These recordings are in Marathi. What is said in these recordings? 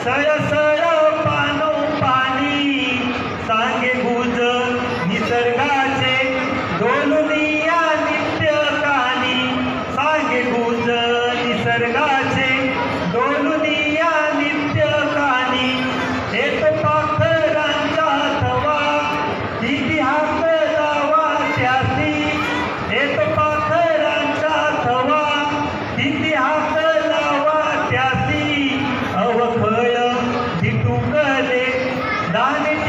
Saya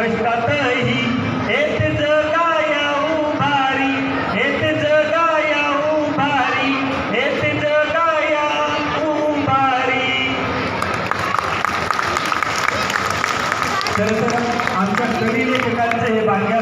कष्टातही उभारी उभारी तर आमच्या कवी लेखकांचं हे भाग्य